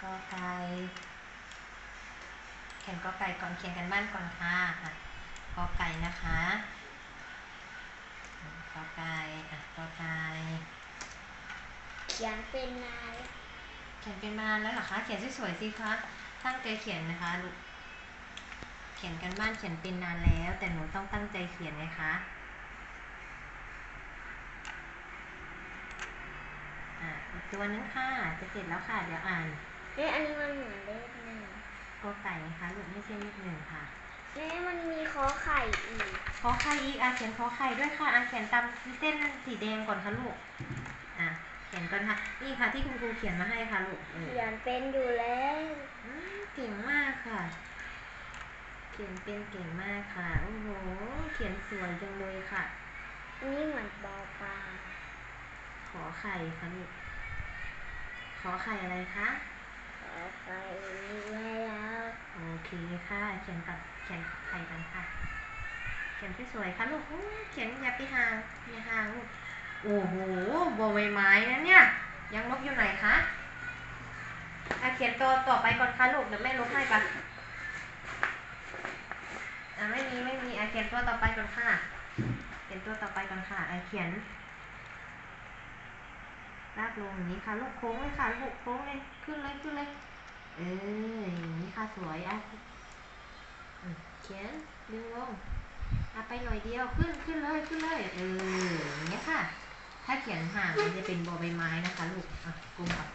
ไก่เขียนกอไก่ก่อนเขียนกันบ้านก่อนค่ะอะกอไก่นะคะกอไก่อะกอไก่เขียนเป็นนายเขียนเป็นมานแล้วเหรอคะ เขียนสวยๆสิคะตั้งใจเขียนนะคะลูกเขียนกันบ้านเขียนเป็นนานแล้ว แต่หนูต้องตั้งใจเขียนนะคะอะอีกตัวนึงค่ะ จะเสร็จแล้วค่ะ เดี๋ยวอ่าน เอ้ยอันนี้มันเหมือนเลขหนึ่งกอไก่นะคะลูกไม่ใช่เลขหนึ่งค่ะเอ้ยมันมีขอไข่อีกขอไข่อีกอะเขียนขอไข่ด้วยค่ะอะเขียนตามเส้นสีแดงก่อนค่ะลูกอะเขียนก่อนค่ะ นี่ค่ะที่คุณครูเขียนมาให้ค่ะลูกเออเขียนเป็นอยู่แล้วอืมเก่งมากค่ะ เขียนเป็นเก่งมากค่ะโอ้โหเขียนสวยจังเลยค่ะ อันนี้เหมือนปอปลาขอไข่ค่ะลูกขอไข่อะไรคะ ขอไข่แม่แล้ว โอ เคค่ะ เขียนกับเขียนไข่กันค่ะ เขียนสวยๆค่ะลูกเขียนอย่าไปห่างอย่าห่างลูกโอ้โหบใบไม้นะเนี่ย ยังลบอยู่ไหนคะอะเขียนตัวต่อไปก่อนค่ะลูกเดี๋ยวแม่ลบให้ปะอะไม่มีไม่มีอะเขียนตัวต่อไปก่อนค่ะ เขียนตัวต่อไปก่อนค่ะอะเขียนลากลงอย่างนี้ค่ะลูกโค้งเลยค่ะลูกโค้งเลยขึ้นเลยขึ้นเลย เอออย่างนี้ค่ะสวยอะเขียนดึงลงอะไปหน่อยเดียวขึ้นขึ้นเลยขึ้นเลยเอออย่างเงี้ยค่ะ ถ้าเขียนห่างมันจะเป็นบอใบไม้นะคะลูกอะกลมกับ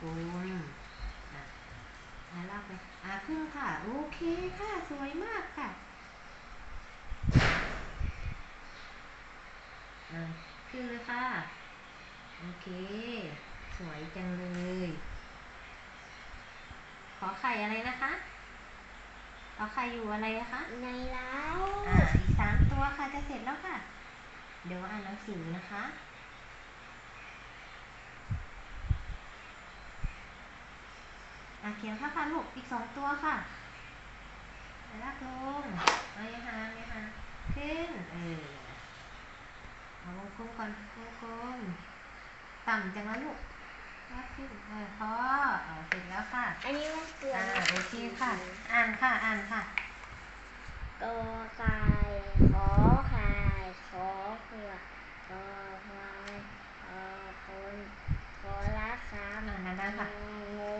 กลมอะอะลากไปอะขึ้นค่ะโอเคค่ะสวยมากค่ะอะขึ้นเลยค่ะ โอเค สวยจังเลย อไข่อะไรนะคะขอไข่อยู่อะไรนะคะ ในเล้าอ่าอีกสามตัวค่ะจะเสร็จแล้วค่ะ เดี๋ยวอ่านหนังสือนะคะอะเขียนค่ะค่ะลูกอีกสองตัวค่ะแล้วลากลงเอาอย่าหางอย่าหางขึ้น เออเอาวงกลมก่อนวงกลมต่ำจังนะลูก ลากขึ้นเออพอเอาเสร็จแล้วค่ะอันนี้มันเกลืออ่านะโอเคค่ะ อ่านค่ะ อ่านค่ะ กอไก่ขอไข่ขอเขือกกอควายขอคนขอรักษาอ่านนั้นๆค่ะ งู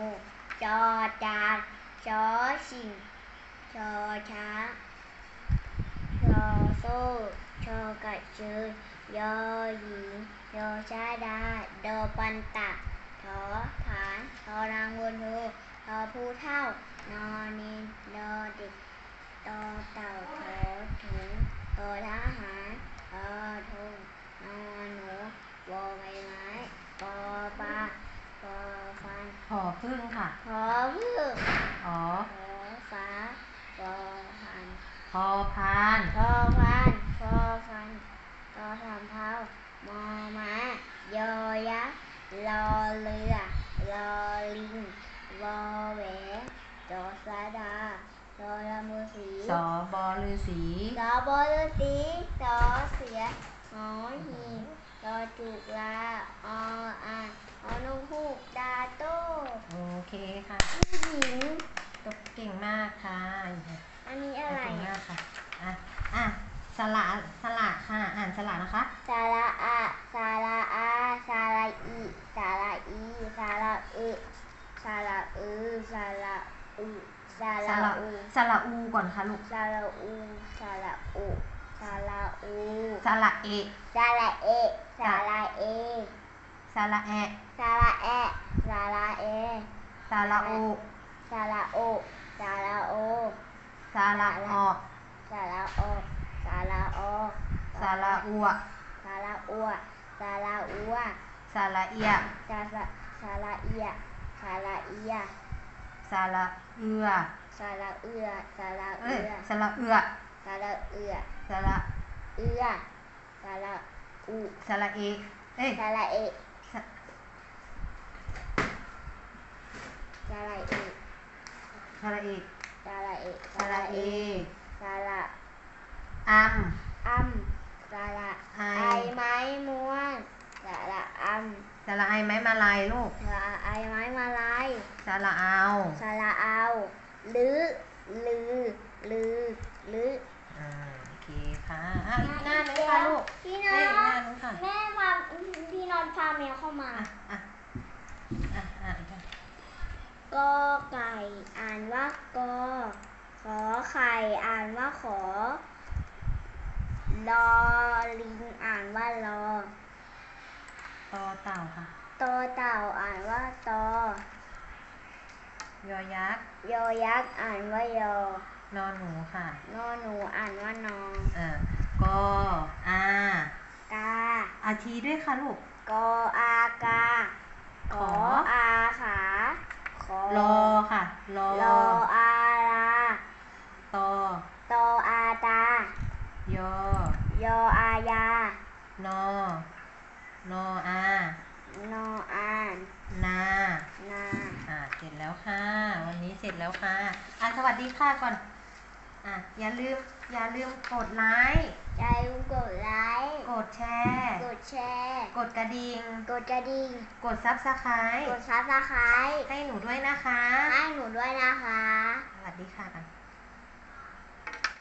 จอจานชอชิงชอช้างชอโซ่ชอกระชือยอหญิงยอชาดาดอปันตะ ทอฐานทอรางวนโททอผู้เท่านอนินดอเด็กตอเต่าทอถุงทอทหารทอทงนอหนูวอใบไม้ปอปลาปอฟันหอพึ่งค่ะขอพึ่งหอขอฟ้าปอพันพอพานพอพันพอฟันตอสามเท้ามอม้ายอยักษ์ รอเรือรอลิงวอแหวนจอสาดารอละมือสีสอบอฤาษีสอบอฤาษีสอเสือหอหีบรอจุกลาออ่างออนกฮูกดาโต้โอเคค่ะผู้หญิงตกเก่งมากค่ะ อันนี้อะไรเก่งอะมากค่ะอะอะ สละสละค่ะ อ่านสละนะคะ สาระอะสาระอาสาระอีสาระอีสาระอึสาระอือสาระอุสาสระละอูสละอูก่อนค่ะลูกสาระอูสาระอุสาระอูสละเอสาระเอสาระเอสละแอสาระแอสาระเอสละโอสาระโอสาระโอสละออสาระโอสาระโอสละอัวสาระอัวสาระอัวสละเอียสาระสาระเอียสาระเอียสละเอือสาระเอือสาระเอ้เอืยอสละเอือสาระเอือสละเอือสาระอุสละเอเอ้ยสาระเอสสาระเอสละเอสาระเอสละเอสาระอัมอัมสาระ ไอ ไอไม้ม้วนสาระอัม ส ละไอไม้มาลายลูกสาระไอไม้มาลายสระเอาสระเอาลือลือลือลืออ่าโอเคค่ะอะอีกหน้าหนึงค่ะลูกพี่นเอ้อยอีกหน้านหนึงค่ะแม่พาพี่นอนพาแมวเข้ามาอะอะอะอะอีกค่ะกอไก่อ่านว่ากอขอไข่อ่านว่าขอรอลิงอ่านว่ารอต่ อเต่าค่ะตอเต่าอ่านว่าตอยอยักษ์ยอยักษ์อ่านว่ายอนอนหนูค่ะนอหนูอ่านว่านอเอ่อกออากาอาทีด้วยค่ะลูก กออากาขออาขาขอรอค่ะรอรออารา ตอ ตออาตา ยอ ยออายา นอ น ออา นออานนา นาอ่า เสร็จแล้วค่ะ วันนี้เสร็จแล้วค่ะ อะ สวัสดีค่ะก่อน อะ อย่าลืม อย่าลืมกดไลค์ ใจลุงกดไลค์กดแชร์ กดแชร์กดกระดิ่ง กดกระดิ่งกดซับสไครกต์ดซับสไครต์ให้หนูด้วยนะคะ ให้หนูด้วยนะคะ สวัสดีค่ะกัน